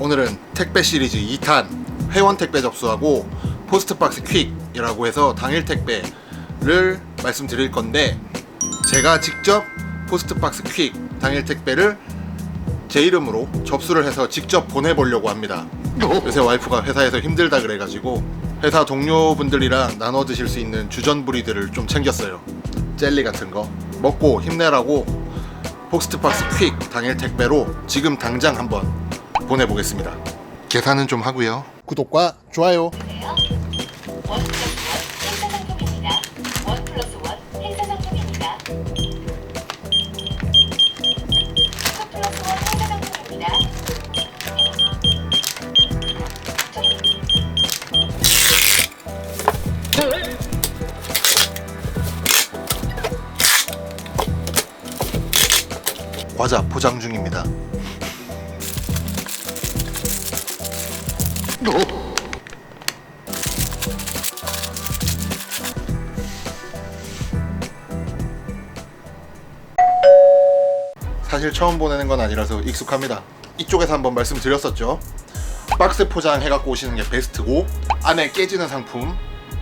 오늘은 택배 시리즈 2탄 회원 택배 접수하고 포스트박스 퀵이라고 해서 당일 택배를 말씀드릴 건데 제가 직접 포스트박스 퀵 당일 택배를 제 이름으로 접수를 해서 직접 보내보려고 합니다. 요새 와이프가 회사에서 힘들다 그래가지고 회사 동료분들이랑 나눠 드실 수 있는 주전부리들을 좀 챙겼어요. 젤리 같은 거 먹고 힘내라고 포스트박스 퀵 당일 택배로 지금 당장 한번 보내보겠습니다. 계산은 좀 하고요. 구독과 좋아요. 원 플러스 원 행사 상품입니다. 원 플러스 원 행사 상품입니다. 투 플러스 원 행사 상품입니다. 과자 포장 중입니다. 사실 처음 보내는 건 아니라서 익숙합니다. 이쪽에서 한번 말씀드렸었죠. 박스 포장 해갖고 오시는 게 베스트고 안에 깨지는 상품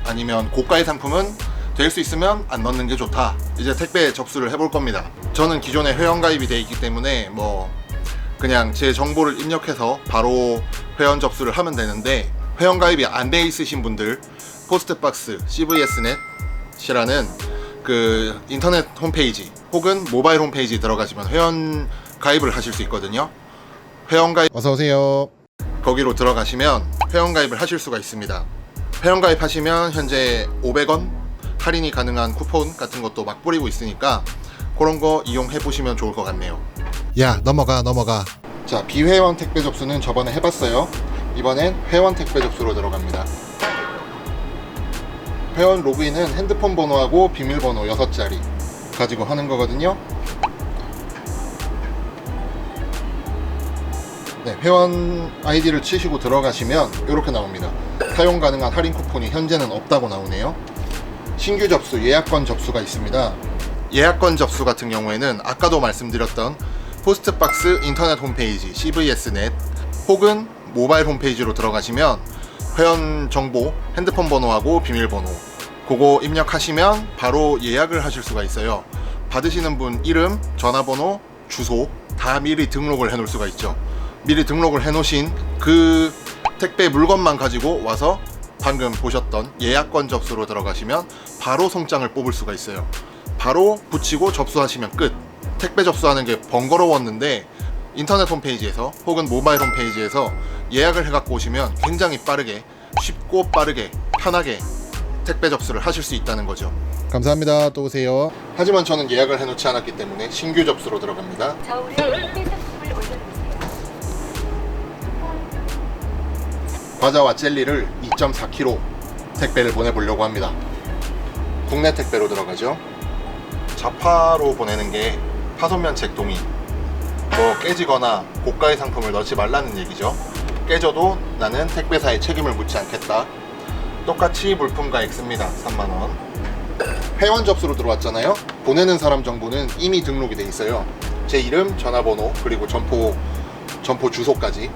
아니면 고가의 상품은 될 수 있으면 안 넣는 게 좋다. 이제 택배 접수를 해볼 겁니다. 저는 기존에 회원 가입이 돼 있기 때문에 뭐 그냥 제 정보를 입력해서 바로 회원 접수를 하면 되는데 회원 가입이 안 돼 있으신 분들 포스트박스 CVS넷이라는 그 인터넷 홈페이지 혹은 모바일 홈페이지 들어가시면 회원 가입을 하실 수 있거든요. 회원 가입 어서 오세요. 거기로 들어가시면 회원 가입을 하실 수가 있습니다. 회원 가입하시면 현재 500원 할인이 가능한 쿠폰 같은 것도 막 뿌리고 있으니까 그런 거 이용해 보시면 좋을 것 같네요. 야 넘어가 넘어가. 자 비회원 택배 접수는 저번에 해봤어요. 이번엔 회원 택배 접수로 들어갑니다. 회원 로그인은 핸드폰 번호하고 비밀번호 6자리 가지고 하는 거거든요. 네, 회원 아이디를 치시고 들어가시면 이렇게 나옵니다. 사용 가능한 할인 쿠폰이 현재는 없다고 나오네요. 신규 접수, 예약권 접수가 있습니다. 예약권 접수 같은 경우에는 아까도 말씀드렸던 포스트박스 인터넷 홈페이지 CVS넷 혹은 모바일 홈페이지로 들어가시면 회원 정보, 핸드폰 번호하고 비밀번호 그거 입력하시면 바로 예약을 하실 수가 있어요. 받으시는 분 이름, 전화번호, 주소 다 미리 등록을 해 놓을 수가 있죠. 미리 등록을 해 놓으신 그 택배 물건만 가지고 와서 방금 보셨던 예약권 접수로 들어가시면 바로 송장을 뽑을 수가 있어요. 바로 붙이고 접수하시면 끝. 택배 접수하는 게 번거로웠는데 인터넷 홈페이지에서 혹은 모바일 홈페이지에서 예약을 해갖고 오시면 굉장히 빠르게 쉽고 빠르게 편하게 택배 접수를 하실 수 있다는 거죠. 감사합니다. 또 오세요. 하지만 저는 예약을 해놓지 않았기 때문에 신규 접수로 들어갑니다. 저울에 택배 상품을 올려주세요. 과자와 젤리를 2.4kg 택배를 보내보려고 합니다. 국내 택배로 들어가죠. 자파로 보내는 게 파손면책 동의. 뭐 깨지거나 고가의 상품을 넣지 말라는 얘기죠. 깨져도 나는 택배사에 책임을 묻지 않겠다. 똑같이 물품과 X입니다. 3만원. 회원 접수로 들어왔잖아요. 보내는 사람 정보는 이미 등록이 돼 있어요. 제 이름, 전화번호, 그리고 점포, 점포 주소까지.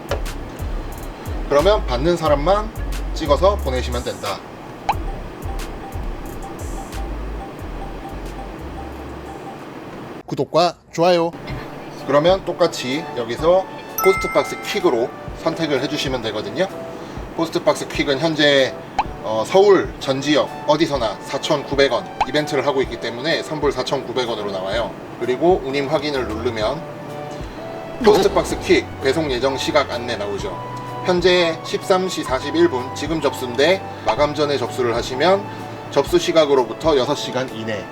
그러면 받는 사람만 찍어서 보내시면 된다. 구독과 좋아요. 그러면 똑같이 여기서 포스트박스 퀵으로 선택을 해주시면 되거든요. 포스트박스 퀵은 현재 어, 서울 전 지역 어디서나 4,900원 이벤트를 하고 있기 때문에 선불 4,900원으로 나와요. 그리고 운임 확인을 누르면 포스트박스 퀵 배송 예정 시각 안내 나오죠. 현재 13시 41분 지금 접수인데 마감 전에 접수를 하시면 접수 시각으로부터 6시간 이내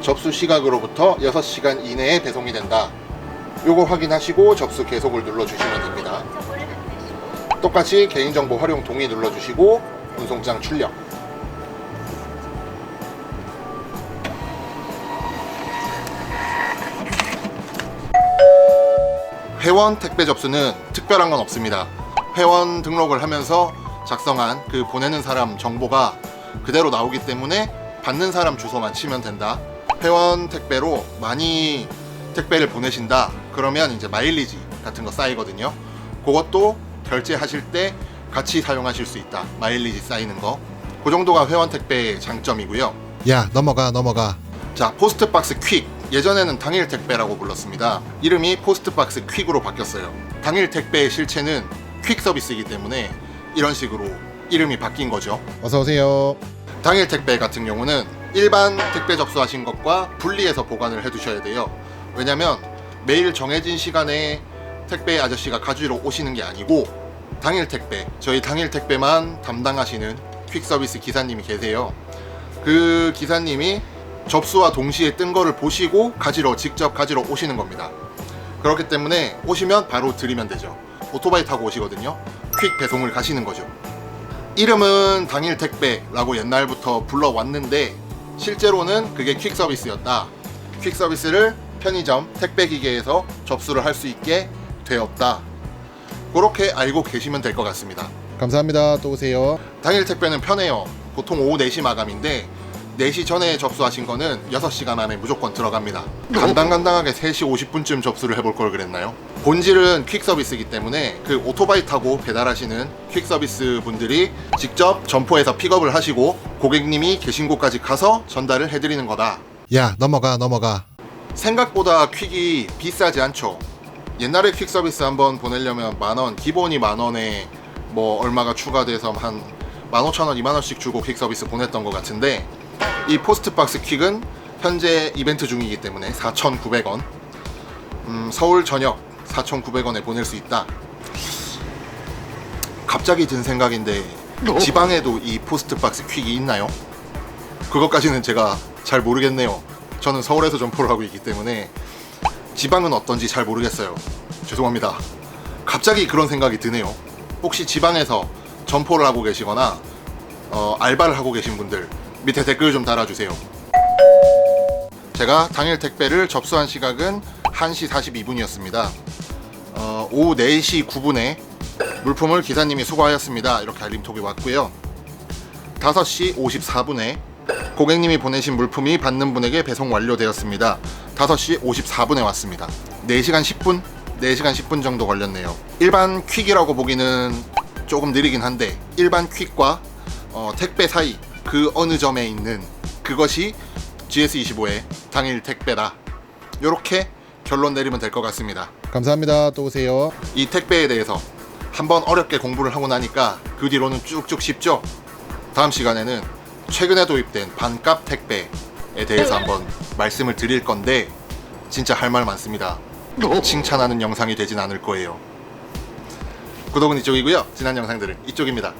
접수 시각으로부터 6시간 이내에 배송이 된다. 요거 확인하시고 접수 계속을 눌러주시면 됩니다. 받으시고 똑같이 개인정보 활용 동의 눌러주시고 운송장 출력. 회원 택배 접수는 특별한 건 없습니다. 회원 등록을 하면서 작성한 그 보내는 사람 정보가 그대로 나오기 때문에 받는 사람 주소만 치면 된다. 회원 택배로 많이 택배를 보내신다. 그러면 이제 마일리지 같은 거 쌓이거든요. 그것도 결제하실 때 같이 사용하실 수 있다. 마일리지 쌓이는 거. 그 정도가 회원 택배의 장점이고요. 야 넘어가 넘어가 자, 포스트박스 퀵. 예전에는 당일 택배라고 불렀습니다. 이름이 포스트박스 퀵으로 바뀌었어요. 당일 택배의 실체는 퀵 서비스이기 때문에 이런 식으로 이름이 바뀐 거죠. 어서 오세요 당일 택배 같은 경우는 일반 택배 접수하신 것과 분리해서 보관을 해두셔야 돼요. 왜냐면 매일 정해진 시간에 택배 아저씨가 가지러 오시는 게 아니고 당일 택배, 저희 당일 택배만 담당하시는 퀵 서비스 기사님이 계세요. 그 기사님이 접수와 동시에 뜬 거를 보시고 가지러 직접 가지러 오시는 겁니다. 그렇기 때문에 오시면 바로 드리면 되죠. 오토바이 타고 오시거든요. 퀵 배송을 가시는 거죠. 이름은 당일 택배라고 옛날부터 불러왔는데 실제로는 그게 퀵 서비스였다. 퀵 서비스를 편의점 택배 기계에서 접수를 할 수 있게 되었다. 그렇게 알고 계시면 될 것 같습니다. 감사합니다 또 오세요 당일 택배는 편해요. 보통 오후 4시 마감인데 4시 전에 접수하신 거는 6시간 안에 무조건 들어갑니다. 간당간당하게 3시 50분쯤 접수를 해볼 걸 그랬나요? 본질은 퀵 서비스이기 때문에 그 오토바이 타고 배달하시는 퀵 서비스 분들이 직접 점포에서 픽업을 하시고 고객님이 계신 곳까지 가서 전달을 해드리는 거다. 야 넘어가 넘어가 생각보다 퀵이 비싸지 않죠. 옛날에 퀵 서비스 한번 보내려면 만 원, 기본이 만 원에 뭐 얼마가 추가돼서 한 15,000원, 2만 원씩 주고 퀵 서비스 보냈던 것 같은데 이 포스트 박스 퀵은 현재 이벤트 중이기 때문에 4,900원. 음, 서울 전역 4,900원에 보낼 수 있다. 갑자기 든 생각인데 지방에도 이 포스트 박스 퀵이 있나요? 그것까지는 제가 잘 모르겠네요. 저는 서울에서 점포를 하고 있기 때문에 지방은 어떤지 잘 모르겠어요. 죄송합니다. 갑자기 그런 생각이 드네요. 혹시 지방에서 점포를 하고 계시거나 어, 알바를 하고 계신 분들 밑에 댓글 좀 달아주세요. 제가 당일 택배를 접수한 시각은 1시 42분이었습니다. 어, 오후 4시 9분에 물품을 기사님이 수거하였습니다. 이렇게 알림톡이 왔고요. 5시 54분에 고객님이 보내신 물품이 받는 분에게 배송 완료되었습니다. 5시 54분에 왔습니다. 4시간 10분? 4시간 10분 정도 걸렸네요. 일반 퀵이라고 보기는 조금 느리긴 한데 일반 퀵과 어, 택배 사이 그 어느 점에 있는 그것이 GS25의 당일 택배다. 이렇게 결론 내리면 될 것 같습니다. 감사합니다 또 오세요 이 택배에 대해서 한번 어렵게 공부를 하고 나니까 그 뒤로는 쭉쭉 쉽죠. 다음 시간에는 최근에 도입된 반값 택배에 대해서 한번 말씀을 드릴 건데 진짜 할 말 많습니다. 칭찬하는 영상이 되진 않을 거예요. 구독은 이쪽이고요. 지난 영상들은 이쪽입니다.